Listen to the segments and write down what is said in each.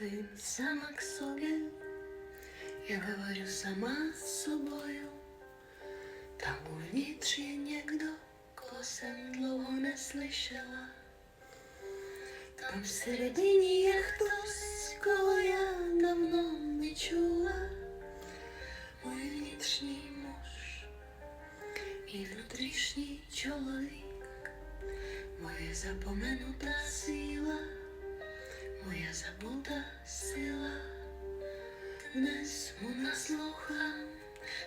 Говорим сама к собі, я говорю сама з собою. Там uvnitř je někdo, koho jsem dlouho neslyšela. Tam v середині є хтось, кого я давно не чула. Мой внутрішній муж і внутрішній чоловік, моя запоминута сила, моя забута сила. Днес му наслухам,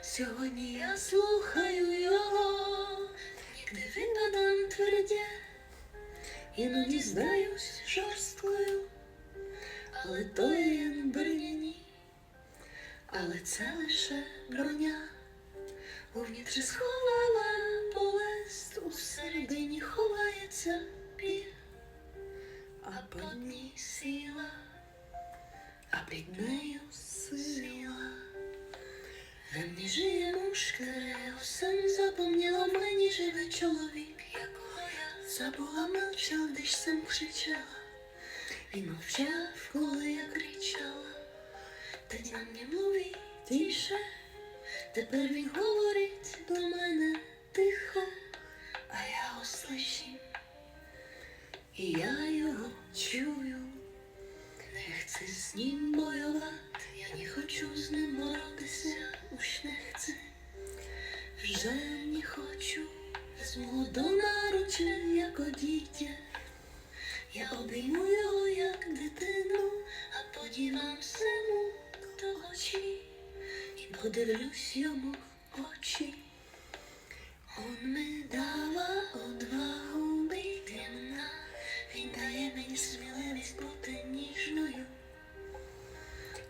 сьогодні я слухаю його, де випадам твердя, іноді здаюсь жорсткою, але то є броняні, але це лише броня. Увнітрі сховала болесть, у середині ховається біль, а під ній сила, а під нею сила. Žije muž, kterého jsem zapomněla, v живе чоловік, якого я забула, мовчав, když jsem křičela. Він мовчав, коли я кричала. Teď на mě mluví тише, тепер він говорить до мене тихо, а я його слышим, і я його чую. Chci з ним боювати, я не хочу з ним боротися, уж не chci. Вже не хочу, візьму до наручі, як дітя. Я обійму його, як дитину, а подівамся йому до очі і подивлюсь йому в очі. Он ми дава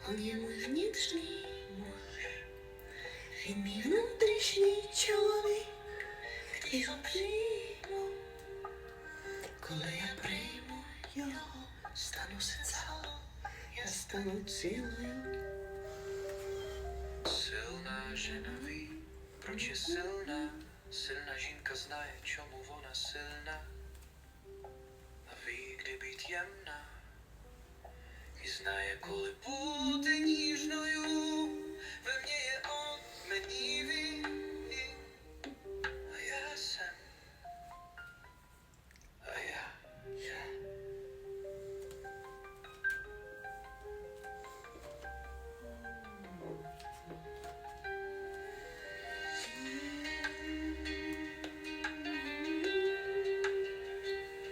Он є мій внутрішній муж, він мій внутрішній чоловік, його прийму. Коли я прийму його, стану сицалом, я стану цілою. Ví, proč je silná. Silná žínka знає, чому вона сильна. А ví, kdy být jemná. І знає, коли